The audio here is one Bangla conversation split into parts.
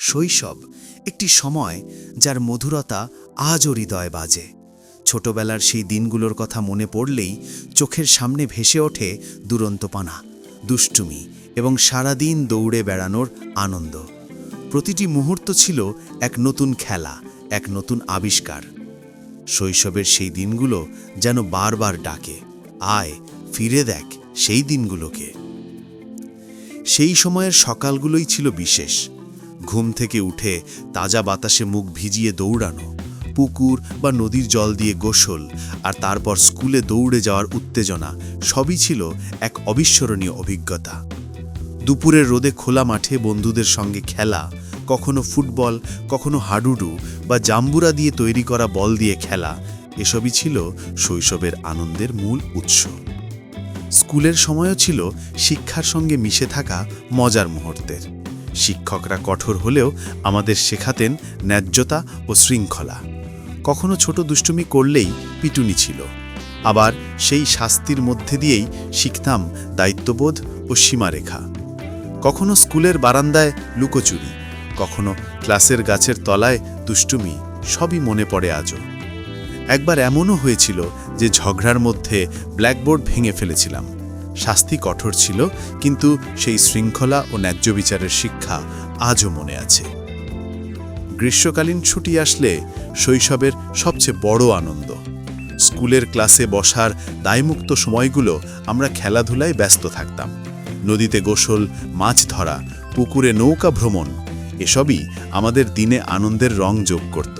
শৈশব, একটি সময় যার মধুরতা আজও হৃদয় বাজে। ছোটবেলার সেই দিনগুলোর কথা মনে পড়লেই চোখের সামনে ভেসে ওঠে দুরন্তপানা, দুষ্টুমি এবং সারাদিন দৌড়ে বেড়ানোর আনন্দ। প্রতিটি মুহূর্ত ছিল এক নতুন খেলা, এক নতুন আবিষ্কার। শৈশবের সেই দিনগুলো যেন বারবার ডাকে, আয়, ফিরে দেখ সেই দিনগুলোকে। সেই সময়ের সকালগুলোই ছিল বিশেষ। ঘুম থেকে উঠে তাজা বাতাসে মুখ ভিজিয়ে দৌড়ানো, পুকুর বা নদীর জল দিয়ে গোসল আর তারপর স্কুলে দৌড়ে যাওয়ার উত্তেজনা, সবই ছিল এক অবিস্মরণীয় অভিজ্ঞতা। দুপুরের রোদে খোলা মাঠে বন্ধুদের সঙ্গে খেলা, কখনো ফুটবল, কখনো হাডুডু বা জাম্বুরা দিয়ে তৈরি করা বল দিয়ে খেলা, এসবই ছিল শৈশবের আনন্দের মূল উৎস। স্কুলের সময়ও ছিল শিক্ষার সঙ্গে মিশে থাকা মজার মুহূর্তের। শিক্ষকরা কঠোর হলেও আমাদের শেখাতেন ন্যায্যতা ও শৃঙ্খলা। কখনো ছোট দুষ্টুমি করলেই পিটুনি ছিল। আবার সেই শাস্তির মধ্যে দিয়েই শিখতাম দায়িত্ববোধ ও সীমারেখা। কখনো স্কুলের বারান্দায় লুকোচুরি, কখনো ক্লাসের গাছের তলায় দুষ্টুমি, সবই মনে পড়ে আজও। একবার এমনও হয়েছিল যে ঝগড়ার মধ্যে ব্ল্যাকবোর্ড ভেঙে ফেলেছিলাম। শাস্তি কঠোর ছিল, কিন্তু সেই শৃঙ্খলা ও ন্যায্য বিচারের শিক্ষা আজও মনে আছে। গ্রীষ্মকালীন ছুটি আসলে শৈশবের সবচেয়ে বড় আনন্দ। স্কুলের ক্লাসে বসার দায়মুক্ত সময়গুলো আমরা খেলাধুলায় ব্যস্ত থাকতাম। নদীতে গোসল, মাছ ধরা, পুকুরে নৌকা ভ্রমণ, এসবই আমাদের দিনে আনন্দের রং যোগ করত।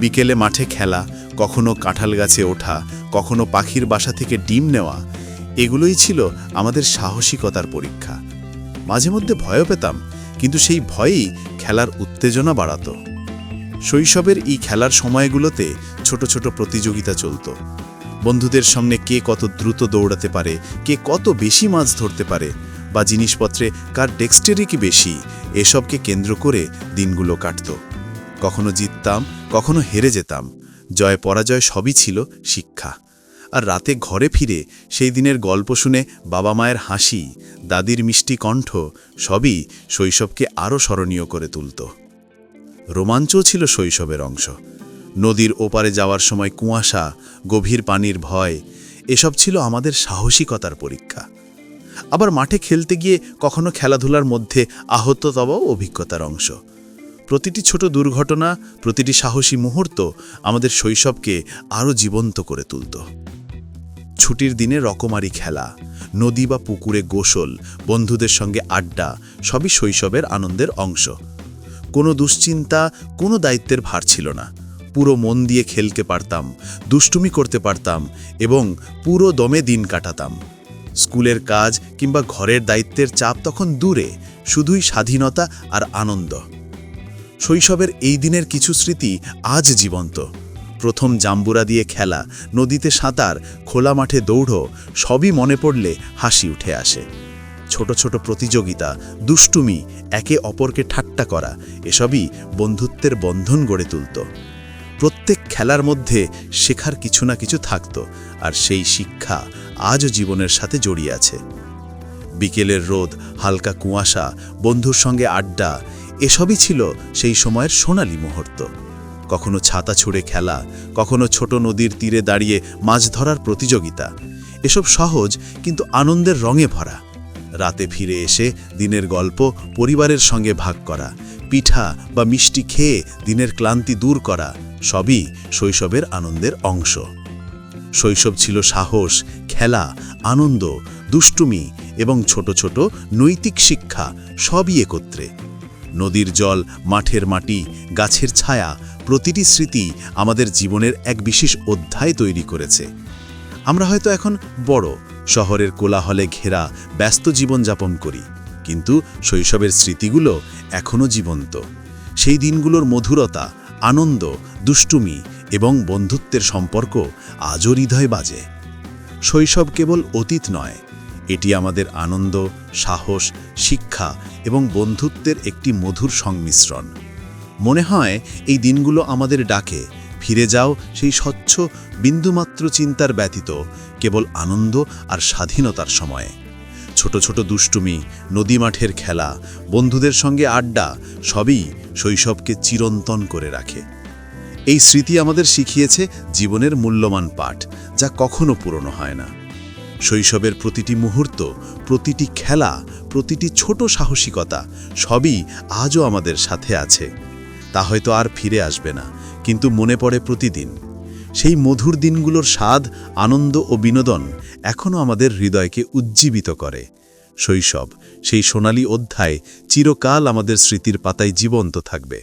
বিকেলে মাঠে খেলা, কখনো কাঁঠাল গাছে ওঠা, কখনো পাখির বাসা থেকে ডিম নেওয়া এগুলোই ছিল আমাদের সাহসিকতার পরীক্ষা। মাঝে মধ্যে ভয়ও পেতাম, কিন্তু সেই ভয়েই খেলার উত্তেজনা বাড়াতো। শৈশবের এই খেলার সময়গুলোতে ছোট ছোট প্রতিযোগিতা চলত। বন্ধুদের সামনে কে কত দ্রুত দৌড়াতে পারে, কে কত বেশি মাছ ধরতে পারে, বা জিনিসপত্রে কার ডেক্সটেরি কি বেশি, এসবকে কেন্দ্র করে দিনগুলো কাটত। কখনো জিততাম, কখনো হেরে যেতাম। জয় পরাজয় সবই ছিল শিক্ষা। আর রাতে ঘরে ফিরে সেই দিনের গল্প শুনে বাবা মায়ের হাসি, দাদির মিষ্টি কণ্ঠ, সবই শৈশবকে আরও স্মরণীয় করে তুলত। রোমাঞ্চও ছিল শৈশবের অংশ। নদীর ওপারে যাওয়ার সময় কুয়াশা, গভীর পানির ভয়, এসব ছিল আমাদের সাহসিকতার পরীক্ষা। আবার মাঠে খেলতে গিয়ে কখনো খেলাধুলার মধ্যে আহততবাও অভিজ্ঞতার অংশ। প্রতিটি ছোট দুর্ঘটনা, প্রতিটি সাহসী মুহূর্ত আমাদের শৈশবকে আরও জীবন্ত করে তুলত। ছুটির দিনে রকমারি খেলা, নদী বা পুকুরে গোসল, বন্ধুদের সঙ্গে আড্ডা, সবই শৈশবের আনন্দের অংশ। কোনো দুশ্চিন্তা, কোনো দায়িত্বের ভার ছিল না। পুরো মন দিয়ে খেলতে পারতাম, দুষ্টুমি করতে পারতাম এবং পুরো দমে দিন কাটাতাম। স্কুলের কাজ কিংবা ঘরের দায়িত্বের চাপ তখন দূরে, শুধুই স্বাধীনতা আর আনন্দ। শৈশবের এই দিনের কিছু স্মৃতি আজ জীবন্ত। প্রথম জাম্বুরা দিয়ে খেলা, নদীতে সাঁতার, খোলা মাঠে দৌড়, সবই মনে পড়লে হাসি উঠে আসে। ছোট ছোট প্রতিযোগিতা, দুষ্টুমি, একে অপরকে ঠাট্টা করা, এসবই বন্ধুত্বের বন্ধন গড়ে তুলত। প্রত্যেক খেলার মধ্যে শেখার কিছু না কিছু থাকত, আর সেই শিক্ষা আজও জীবনের সাথে জড়িয়ে আছে। বিকেলের রোদ, হালকা কুয়াশা, বন্ধুর সঙ্গে আড্ডা, এসবই ছিল সেই সময়ের সোনালি মুহূর্ত। কখনো ছাতা ছুঁড়ে খেলা, কখনো ছোট নদীর তীরে দাঁড়িয়ে মাছ ধরার প্রতিযোগিতা। এসব সহজ কিন্তু আনন্দের রঙে ভরা। রাতে ফিরে এসে দিনের গল্প পরিবারের সঙ্গে ভাগ করা, পিঠা বা মিষ্টি খেয়ে দিনের ক্লান্তি দূর করা, সবই শৈশবের আনন্দের অংশ। শৈশব ছিল সাহস, খেলা, আনন্দ, দুষ্টুমি এবং ছোট ছোট নৈতিক শিক্ষা, সবই একত্রে। নদীর জল, মাঠের মাটি, গাছের ছায়া প্রতিটি স্মৃতি আমাদের জীবনের এক বিশেষ অধ্যায় তৈরি করেছে। আমরা হয়তো এখন বড়, শহরের কোলাহলে ঘেরা, ব্যস্ত জীবনযাপন করি, কিন্তু শৈশবের স্মৃতিগুলো এখনও জীবন্ত। সেই দিনগুলোর মধুরতা, আনন্দ, দুষ্টুমি এবং বন্ধুত্বের সম্পর্ক আজও হৃদয় বাজে। শৈশব কেবল অতীত নয়, এটি আমাদের আনন্দ, সাহস, শিক্ষা এবং বন্ধুত্বের একটি মধুর সংমিশ্রণ। মনে হয় এই দিনগুলো আমাদের ডাকে। ফিরে যাও সেই স্বচ্ছ, বিন্দুমাত্র চিন্তার ব্যতীত, কেবল আনন্দ আর স্বাধীনতার সময়ে। ছোট ছোট দুষ্টুমি, নদী মাঠের খেলা, বন্ধুদের সঙ্গে আড্ডা, সবই শৈশবকে চিরন্তন করে রাখে। এই স্মৃতি আমাদের শিখিয়েছে জীবনের মূল্যবান পাঠ, যা কখনো পুরনো হয় না। শৈশবের প্রতিটি মুহূর্ত, প্রতিটি খেলা, প্রতিটি ছোট সাহসিকতা, সবই আজও আমাদের সাথে আছে। তা হয়তো আর ফিরে আসবে না, কিন্তু মনে পড়ে প্রতিদিন। সেই মধুর দিনগুলোর স্বাদ, আনন্দ ও বিনোদন এখনও আমাদের হৃদয়কে উজ্জীবিত করে। শৈশব, সেই সোনালি অধ্যায় চিরকাল আমাদের স্মৃতির পাতায় জীবন্ত থাকবে।